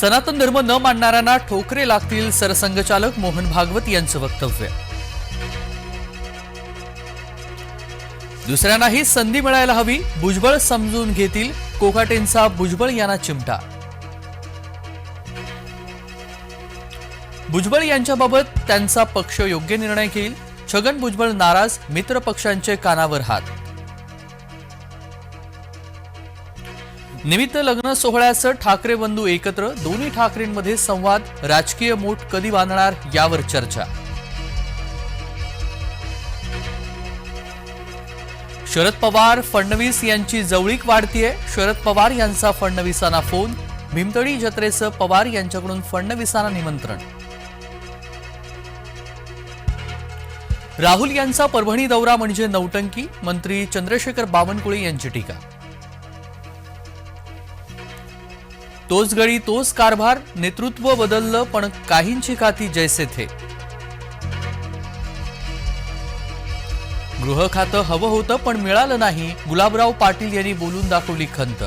सनातन धर्म न मानणाऱ्यांना ठोकरे लागतील सरसंघचालक मोहन भागवत यांचं वक्तव्य. दुसऱ्यांनाही संधी मिळायला हवी भुजबळ समजून घेतील कोकाटेंचा भुजबळ यांना चिमटा. भुजबळ यांच्याबाबत त्यांचा पक्ष योग्य निर्णय घेईल छगन भुजबळ नाराज मित्र पक्षांचे कानावर हात. निमित्त लग्न सोहळ्याचं ठाकरे बंधू एकत्र दोन्ही ठाकरेंमध्ये संवाद राजकीय मूठ कधी बांधणार यावर चर्चा. शरद पवार फडणवीस यांची जवळीक वाढतीये. शरद पवार यांचा फडणवीसांना फोन. भीमतडी जत्रेचं पवार यांच्याकडून फडणवीसांना निमंत्रण. राहुल यांचा परभणी दौरा म्हणजे नौटंकी मंत्री चंद्रशेखर बावनकुळे यांची टीका. तोच गळी तोच कारभार नेतृत्व बदललं पण काहींची खाती जैसे थे. गृह खातं हवं होतं पण मिळालं नाही. गुलाबराव पाटील यांनी बोलून दाखवली खंत.